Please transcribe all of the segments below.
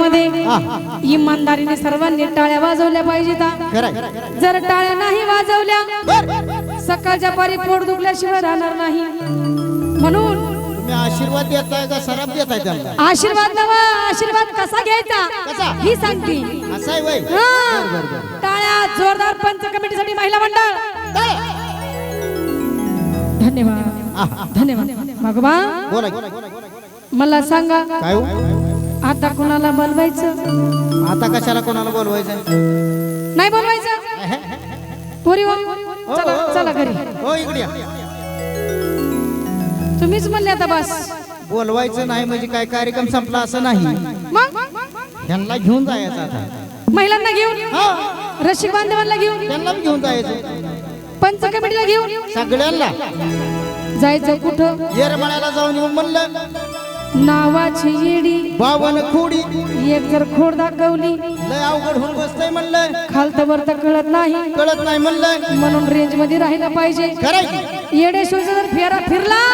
मध्ये. इमानदारीने सर्वांनी टाळ्या वाजवल्या पाहिजेत. जर टाळ्या नाही वाजवल्या सकाळच्या पारी पोट दुखल्याशिवाय राहणार नाही. म्हणून आशीर्वाद देताय का सराब देताय त्यांना? आशीर्वाद नवा आशीर्वाद कसा घ्यायचा? ही सांगते. टाळ्या जोरदार पंच कमिटीसाठी महिला मंडळ. धन्यवाद. धन्यवाद. भगवान. मला सांगा काय हो? आता कुणाला बोलवायचं? आता कशाला कोणाला बोलवायचं? नाही बोलवायचं? पोरी हो. चला चला घरी. हो इकडे या. तुम्हीच म्हणले आता बस. बोलवायचं नाही म्हणजे काय कार्यक्रम संपला असं नाही. मग? ह्यांना घेऊन जायचं आता. महिलांना घेऊन? हा. रसिक बांधवांना घेऊन? त्यांना घेऊन जायचं. पंच कमिटीला घेऊन? सगळ्यांना. जायचं कुठं? येरमाळ्याला जाऊन येऊन म्हणलं. नावाची येडी. बावन खोडी. एक जर खोड दाखवली. लय अवघड होऊन बसतंय म्हणलं खालत वरत कळत नाही. कळत नाही म्हणलं म्हणून रेंजमध्ये राहायला पाहिजे. खरंय येडेश्वरचा जर फेरा फिरला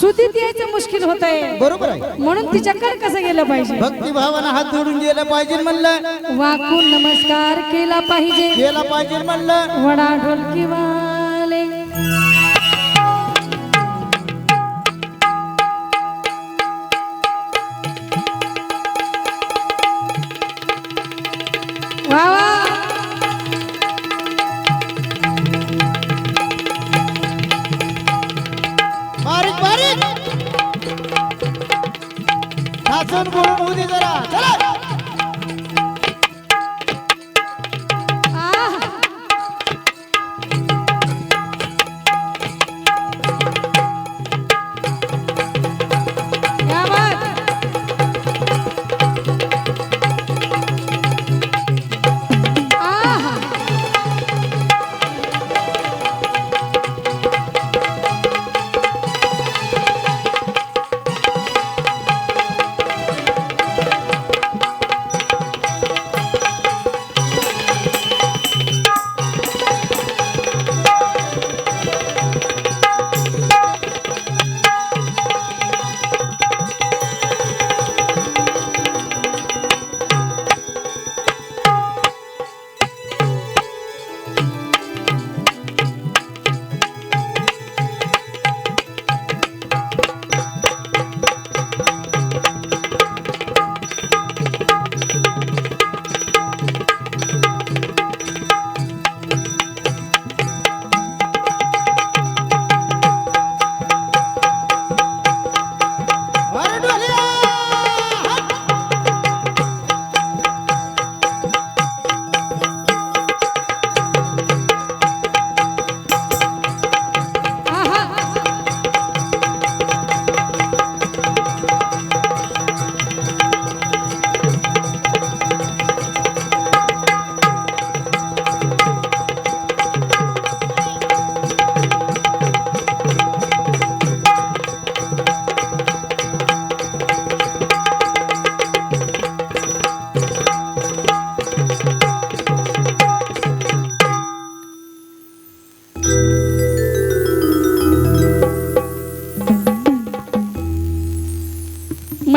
सुधीत यायचं मुश्किल होत आहे बरोबर आहे. म्हणून तिच्याकडे कसं गेलं पाहिजे? भक्तिभावानं हात जोडून गेलं पाहिजे म्हणलं. वाकून नमस्कार केला पाहिजे. गेला पाहिजे म्हणलं. वडा ढोलकी वाले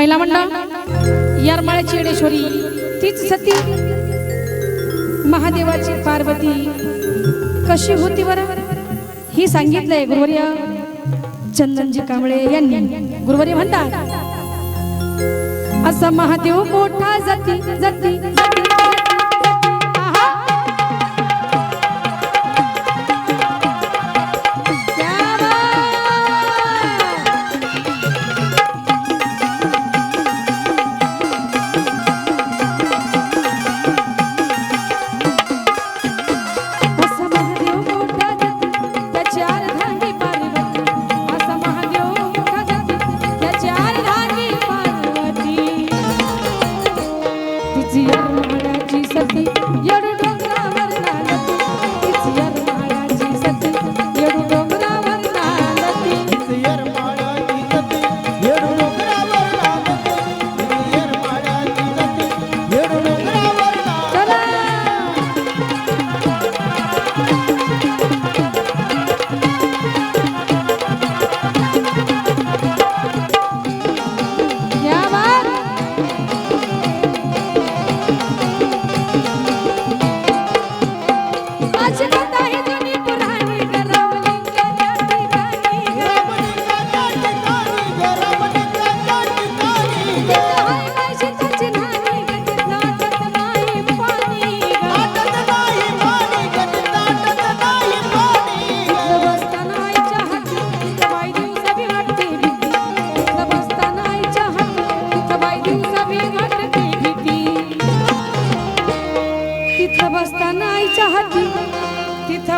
महिला मंडळ येरमाळ्याची चेडेश्वरी तीच सती महादेवाची पार्वती कशी होती बरं? ही सांगितलंय गुरुवर्य चंदनजी कांबळे यांनी. गुरुवर्य म्हणतात असा महादेव मोठा जाती जाती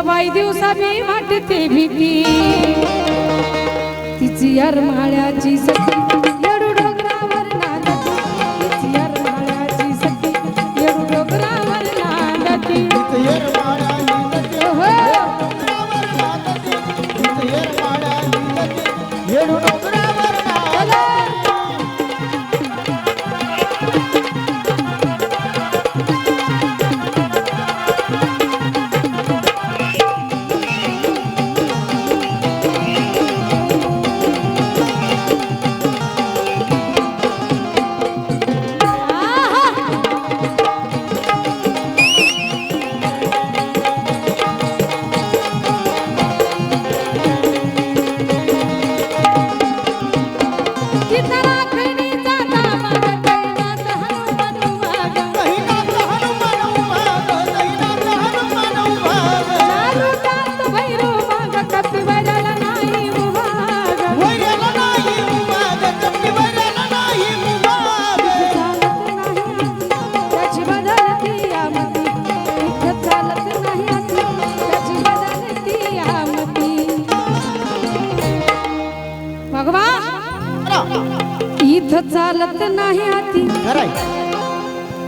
बाई दिवसा मी वाटते भीती. तिची यार माळ्याची सती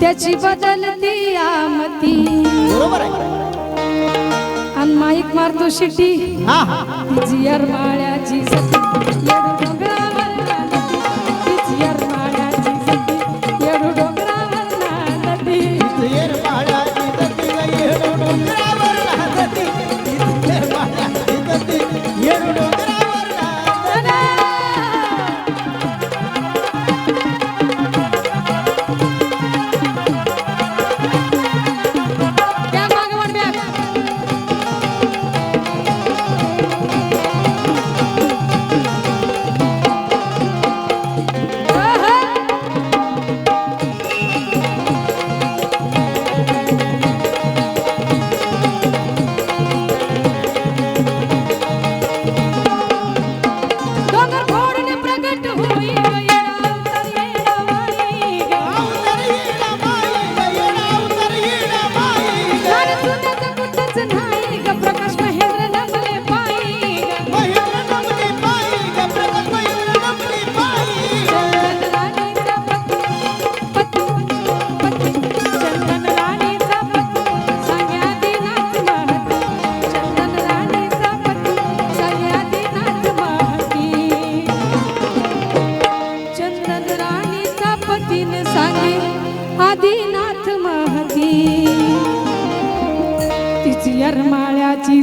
त्याची बदलती आमती. बरोबर आहे. आणि माईक मारतो शिटी. तिची अरमाळ्याची तिची यरमाळ्याची